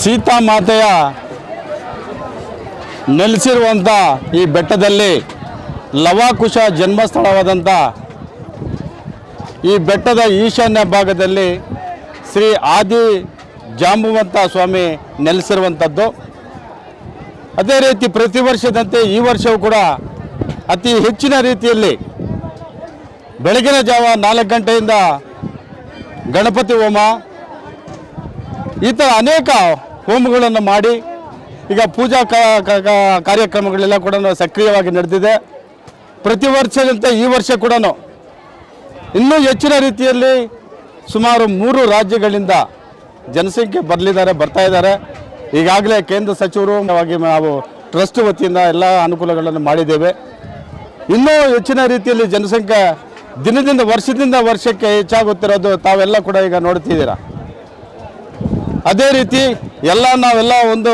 ಸೀತಾಮಾತೆಯ ನೆಲೆಸಿರುವಂಥ ಈ ಬೆಟ್ಟದಲ್ಲಿ ಲವಾಕುಶ ಜನ್ಮಸ್ಥಳವಾದಂಥ ಈ ಬೆಟ್ಟದ ಈಶಾನ್ಯ ಭಾಗದಲ್ಲಿ ಶ್ರೀ ಆದಿ ಜಾಂಬುವಂತ ಸ್ವಾಮಿ ನೆಲೆಸಿರುವಂಥದ್ದು ಅದೇ ರೀತಿ ಪ್ರತಿ ವರ್ಷದಂತೆ ಈ ವರ್ಷವೂ ಕೂಡ ಅತಿ ಹೆಚ್ಚಿನ ರೀತಿಯಲ್ಲಿ ಬೆಳಗಿನ ಜಾವ ನಾಲ್ಕು ಗಂಟೆಯಿಂದ ಗಣಪತಿ ಹೋಮ ಈ ಥರ ಅನೇಕ ಹೋಮಗಳನ್ನು ಮಾಡಿ ಈಗ ಪೂಜಾ ಕಾರ್ಯಕ್ರಮಗಳೆಲ್ಲ ಕೂಡ ಸಕ್ರಿಯವಾಗಿ ನಡೆದಿದೆ. ಪ್ರತಿ ವರ್ಷದಂತೆ ಈ ವರ್ಷ ಕೂಡ ಇನ್ನೂ ಹೆಚ್ಚಿನ ರೀತಿಯಲ್ಲಿ ಸುಮಾರು ಮೂರು ರಾಜ್ಯಗಳಿಂದ ಜನಸಂಖ್ಯೆ ಬರಲಿದ್ದಾರೆ, ಬರ್ತಾ ಇದ್ದಾರೆ. ಈಗಾಗಲೇ ಕೇಂದ್ರ ಸಚಿವರು ನಾವು ಟ್ರಸ್ಟ್ ವತಿಯಿಂದ ಎಲ್ಲ ಅನುಕೂಲಗಳನ್ನು ಮಾಡಿದ್ದೇವೆ. ಇನ್ನೂ ಹೆಚ್ಚಿನ ರೀತಿಯಲ್ಲಿ ಜನಸಂಖ್ಯೆ ದಿನದಿಂದ ವರ್ಷದಿಂದ ವರ್ಷಕ್ಕೆ ಹೆಚ್ಚಾಗುತ್ತಿರೋದು ತಾವೆಲ್ಲ ಕೂಡ ಈಗ ನೋಡ್ತಿದ್ದೀರಾ. ಅದೇ ರೀತಿ ಎಲ್ಲ ನಾವೆಲ್ಲ ಒಂದು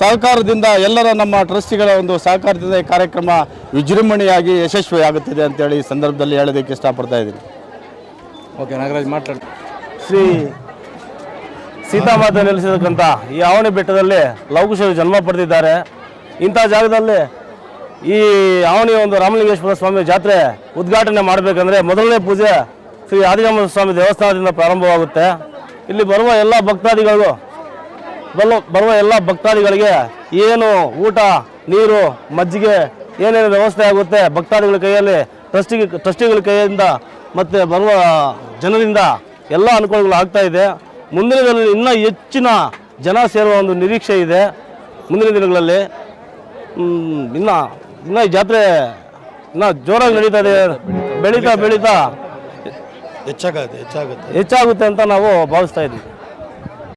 ಸಹಕಾರದಿಂದ ಎಲ್ಲರ ನಮ್ಮ ಟ್ರಸ್ಟಿಗಳ ಒಂದು ಸಹಕಾರದಿಂದ ಈ ಕಾರ್ಯಕ್ರಮ ವಿಜೃಂಭಣೆಯಾಗಿ ಯಶಸ್ವಿಯಾಗುತ್ತಿದೆ ಅಂತೇಳಿ ಈ ಸಂದರ್ಭದಲ್ಲಿ ಹೇಳೋದಕ್ಕೆ ಇಷ್ಟಪಡ್ತಾ ಇದ್ದೀನಿ. ಓಕೆ ನಾಗರಾಜ್ ಮಾತಾಡಿ ಶ್ರೀ ಸೀತಾಮಾತೆ ನೆಲೆಸಿದಕ್ಕಂಥ ಈ ಆವಣಿ ಬೆಟ್ಟದಲ್ಲಿ ಲವಕುಶರು ಜನ್ಮ ಪಡೆದಿದ್ದಾರೆ. ಇಂಥ ಜಾಗದಲ್ಲಿ ಈ ಆವಣಿ ಒಂದು ರಾಮಲಿಂಗೇಶ್ವರ ಸ್ವಾಮಿ ಜಾತ್ರೆ ಉದ್ಘಾಟನೆ ಮಾಡಬೇಕಂದ್ರೆ ಮೊದಲನೇ ಪೂಜೆ ಶ್ರೀ ಆದಿರಾಮ ಸ್ವಾಮಿ ದೇವಸ್ಥಾನದಿಂದ ಪ್ರಾರಂಭವಾಗುತ್ತೆ. ಇಲ್ಲಿ ಬರುವ ಎಲ್ಲ ಭಕ್ತಾದಿಗಳಿಗೂ ಬರುವ ಬರುವ ಎಲ್ಲ ಭಕ್ತಾದಿಗಳಿಗೆ ಏನು ಊಟ, ನೀರು, ಮಜ್ಜಿಗೆ ಏನೇನು ವ್ಯವಸ್ಥೆ ಆಗುತ್ತೆ ಭಕ್ತಾದಿಗಳ ಕೈಯಲ್ಲಿ, ಟ್ರಸ್ಟಿಗೆ ಟ್ರಸ್ಟಿಗಳ ಕೈಯಿಂದ ಮತ್ತು ಬರುವ ಜನರಿಂದ ಎಲ್ಲ ಅನುಕೂಲಗಳು ಆಗ್ತಾ ಇದೆ. ಮುಂದಿನ ದಿನದಲ್ಲಿ ಇನ್ನೂ ಹೆಚ್ಚಿನ ಜನ ಸೇರುವ ಒಂದು ನಿರೀಕ್ಷೆ ಇದೆ. ಮುಂದಿನ ದಿನಗಳಲ್ಲಿ ಇನ್ನು ಇನ್ನೂ ಜಾತ್ರೆ ಇನ್ನೂ ಜೋರಾಗಿ ನಡೀತಾ ಇದೆ. ಬೆಳೀತಾ ಬೆಳೀತಾ ಹೆಚ್ಚಾಗುತ್ತೆ ಹೆಚ್ಚಾಗುತ್ತೆ. ಹೆಚ್ಚಾಗುತ್ತೆ ಅಂತ ನಾವು ಭಾವಿಸ್ತಾ ಇದ್ದೀವಿ.